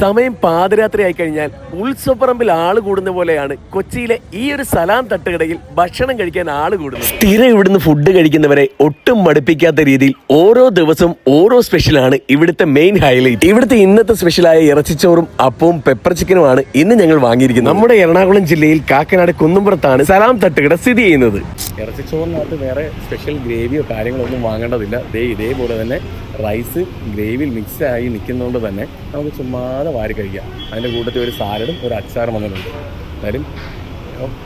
സമയം പാതിരാത്രി ആയി കഴിഞ്ഞാൽ ഉത്സവപ്പറമ്പിൽ ആൾ കൂടുന്ന പോലെയാണ് കൊച്ചിയിലെ ഈ ഒരു സലാം തട്ടുകടയിൽ ഭക്ഷണം കഴിക്കാൻ ആൾ കൂടുന്നത്. സ്ഥിരം ഇവിടുന്ന് ഫുഡ് കഴിക്കുന്നവരെ ഒട്ടും മടുപ്പിക്കാത്ത രീതിയിൽ ഓരോ ദിവസവും ഓരോ സ്പെഷ്യലാണ് ഇവിടുത്തെ മെയിൻ ഹൈലൈറ്റ് ഇവിടുത്തെ ഇന്നത്തെ സ്പെഷ്യലായ ഇറച്ചിച്ചോറും അപ്പവും പെപ്പർ ചിക്കനുമാണ് ഇന്ന് ഞങ്ങൾ വാങ്ങിയിരിക്കുന്നത്. നമ്മുടെ എറണാകുളം ജില്ലയിൽ കാക്കനാട് കുന്നുംപുറത്താണ് സലാം തട്ടുകട സ്ഥിതി ചെയ്യുന്നത്. ഇറച്ചിച്ചോറിനകത്ത് വേറെ സ്പെഷ്യൽ ഗ്രേവിയോ കാര്യങ്ങളോ ഒന്നും വാങ്ങേണ്ടതില്ല. ദേ ഇതേപോലെ തന്നെ റൈസ് ഗ്രേവിയിൽ മിക്സ് ആയി നിൽക്കുന്നതുകൊണ്ട് തന്നെ നമുക്ക് ചുമ്മാതെ വാരി കഴിക്കാം. അതിന്റെ കൂട്ടത്തിൽ ഒരു സാലഡും ഒരു അച്ചാറും വന്നിട്ടുണ്ട്. എന്തായാലും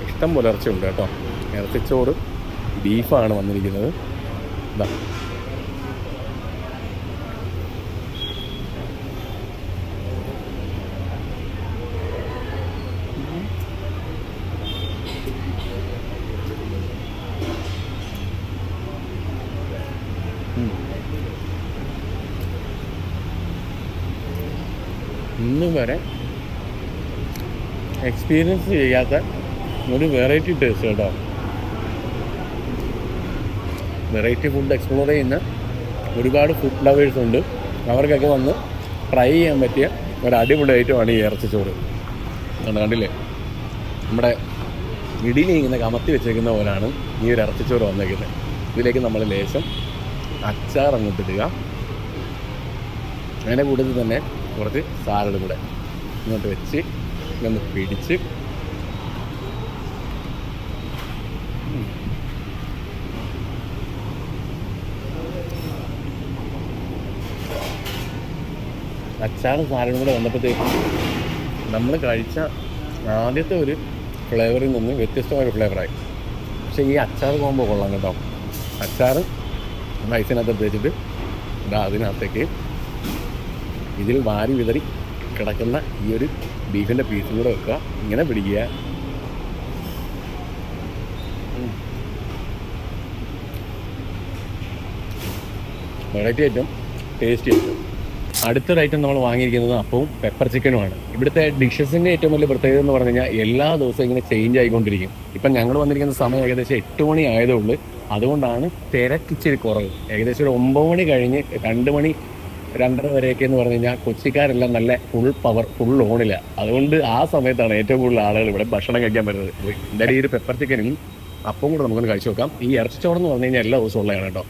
ഇഷ്ടം പോലെ ഇറച്ചിയുണ്ട് കേട്ടോ. ഇറച്ചിച്ചോറ് ബീഫാണ് വന്നിരിക്കുന്നത്. ഇതാ ഇന്നും വരെ എക്സ്പീരിയൻസ് ചെയ്യാത്ത ഒരു വെറൈറ്റി ടേസ്റ്റ് കേട്ടോ. വെറൈറ്റി ഫുഡ് എക്സ്പ്ലോർ ചെയ്യുന്ന ഒരുപാട് ഫുഡ് ലവേഴ്സ് ഉണ്ട്. അവർക്കൊക്കെ വന്ന് ട്രൈ ചെയ്യാൻ പറ്റിയ ഒരു അടിപൊളി ഐറ്റമാണ് ഈ ഇറച്ചിച്ചോറ് ചോറ്. കണ്ടില്ലേ? നമ്മുടെ ഇടിയിൽ ഇങ്ങനെ കമത്തി വെച്ചേക്കുന്ന പോലാണ് ഈ ഒരു ഇറച്ചിച്ചോറ് വന്നേക്കുന്നത്. ഇതിലേക്ക് നമ്മൾ ലേശം അച്ചാർ അങ്ങോട്ടിടുക അതിന്റെ കൂട്ടത്തിൽ തന്നെ കുറച്ച് സാലഡ് കൂടെ ഇങ്ങോട്ട് വെച്ച് ഇങ്ങനെ പിടിച്ച്. അച്ചാറും സാലഡും കൂടെ വന്നപ്പോഴത്തേക്കും നമ്മൾ കഴിച്ച ആദ്യത്തെ ഒരു ഫ്ലേവറിൽ നിന്ന് വ്യത്യസ്തമായ ഫ്ലേവറായി പക്ഷേ ഈ അച്ചാർ പോകുമ്പോൾ കൊള്ളാം കേട്ടോ അച്ചാർ റൈസിനകത്ത് വെച്ചിട്ട് അതിനകത്തേക്ക് ഇതിൽ വാരി വിതറി കിടക്കുന്ന ഈ ഒരു ബീഫിന്റെ പീസും കൂടെ വെക്കുക. ഇങ്ങനെ പിടിക്കുക. വെറൈറ്റി ഐറ്റം ടേസ്റ്റി ഐറ്റം അടുത്തൊരു ഐറ്റം നമ്മൾ വാങ്ങിയിരിക്കുന്നത് അപ്പവും പെപ്പർ ചിക്കനുമാണ് ഇവിടുത്തെ ഡിഷസിന്റെ ഏറ്റവും വലിയ പ്രത്യേകത എന്ന് പറഞ്ഞു കഴിഞ്ഞാൽ എല്ലാ ദിവസവും ഇങ്ങനെ ചേഞ്ച് ആയിക്കൊണ്ടിരിക്കും. ഇപ്പം ഞങ്ങൾ വന്നിരിക്കുന്ന സമയം ഏകദേശം എട്ട് മണി ആയതേ ഉള്ളൂ. അതുകൊണ്ടാണ് തിരക്കിച്ചിരി കുറവ്. ഏകദേശം ഒരു ഒമ്പത് മണി കഴിഞ്ഞ് രണ്ട് മണി രണ്ടര വരെയൊക്കെ എന്ന് പറഞ്ഞു കഴിഞ്ഞാൽ കൊച്ചിക്കാരെല്ലാം നല്ല ഫുൾ പവർ ഫുൾ ഓണില്ല അതുകൊണ്ട് ആ സമയത്താണ് ഏറ്റവും കൂടുതൽ ആളുകൾ ഇവിടെ ഭക്ഷണം കഴിക്കാൻ വരുന്നത്. എന്തായാലും ഈ ഒരു പെപ്പർ ചിക്കനും അപ്പം കൂടെ നമുക്കൊന്ന് കഴിച്ചു നോക്കാം. ഈ ഇറച്ചിച്ചോറെന്ന് പറഞ്ഞു കഴിഞ്ഞാൽ എല്ലാ ദിവസവും ഉള്ളതാണ് കേട്ടോ.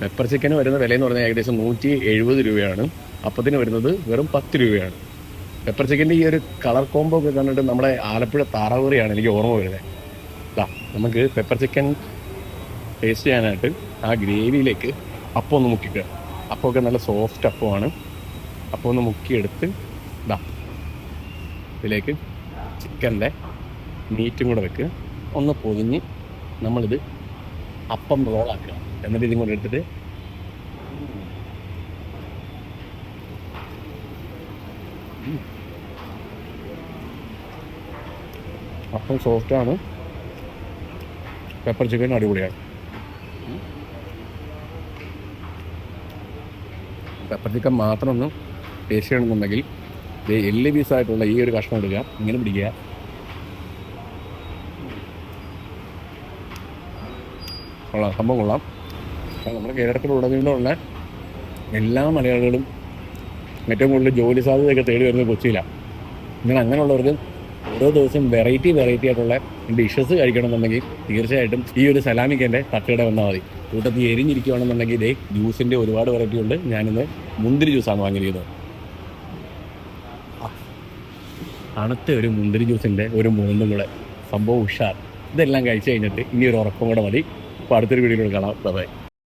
പെപ്പർ ചിക്കന് വരുന്ന വില എന്ന് പറഞ്ഞാൽ ഏകദേശം നൂറ്റി എഴുപത് രൂപയാണ്. അപ്പത്തിന് വരുന്നത് വെറും പത്ത് രൂപയാണ്. പെപ്പർ ചിക്കന്റെ ഈ ഒരു കളർ കോംബോ ഒക്കെ കണ്ടിട്ട് നമ്മുടെ ആലപ്പുഴ താറാവൂറിയാണ് എനിക്ക് ഓർമ്മ വരുന്നത്. നമുക്ക് പെപ്പർ ചിക്കൻ ടേസ്റ്റ് ചെയ്യാനായിട്ട് ആ ഗ്രേവിയിലേക്ക് അപ്പം ഒന്ന് മുക്കിക്കുക. അപ്പമൊക്കെ നല്ല സോഫ്റ്റ് അപ്പമാണ്. അപ്പം ഒന്ന് മുക്കിയെടുത്ത് ഇതാ ഇതിലേക്ക് ചിക്കന്റെ മീറ്റും കൂടെ വെക്കുക ഒന്ന് പൊതിഞ്ഞ് നമ്മളിത് അപ്പം റോളാക്കുക എന്നിട്ട് ഇതും കൂടെ എടുത്തിട്ട്. അപ്പം സോഫ്റ്റാണ് പെപ്പർ ചിക്കൻ അടിപൊളിയാണ്. പെപ്പർ ചിക്കൻ മാത്രം ഒന്ന് ടേസ്റ്റ് ചെയ്യണമെന്നുണ്ടെങ്കിൽ എല്ലി പീസായിട്ടുള്ള ഈ ഒരു കഷ്ണം എടുക്കുക ഇങ്ങനെ പിടിക്കുക. കൊള്ളാം. സംഭവം കൊള്ളാം. നമ്മുടെ കേരളത്തിലുടനീളമുള്ള എല്ലാ മലയാളികളും ഏറ്റവും കൂടുതൽ ജോലി സാധ്യതയൊക്കെ തേടി വരുന്നത് കൊച്ചിയിലാണ് ഇങ്ങനെ അങ്ങനെയുള്ളവർക്ക് ഓരോ ദിവസം വെറൈറ്റി വെറൈറ്റി ആയിട്ടുള്ള ഡിഷസ് കഴിക്കണമെന്നുണ്ടെങ്കിൽ തീർച്ചയായിട്ടും ഈ ഒരു സലാമിക്കന്റെ തട്ടുകട വന്നാൽ മതി. കൂട്ടത്തിൽ എരിഞ്ഞിരിക്കുകയാണെന്നുണ്ടെങ്കിൽ ഇതേ ജ്യൂസിന്റെ ഒരുപാട് വെറൈറ്റി ഉണ്ട്. ഞാനിന്ന് മുന്തിരി ജ്യൂസാണ് വാങ്ങിയിരിക്കുന്നത്. അണത്തെ ഒരു മുന്തിരി ജ്യൂസിന്റെ ഒരു മൂന്നും കൂടെ സംഭവം ഉഷാർ. ഇതെല്ലാം കഴിച്ചു കഴിഞ്ഞിട്ട് ഇനി ഒരു ഉറക്കം കൂടെ മതി. അപ്പോൾ അടുത്തൊരു വീഡിയോയിൽ കാണാം. ബൈ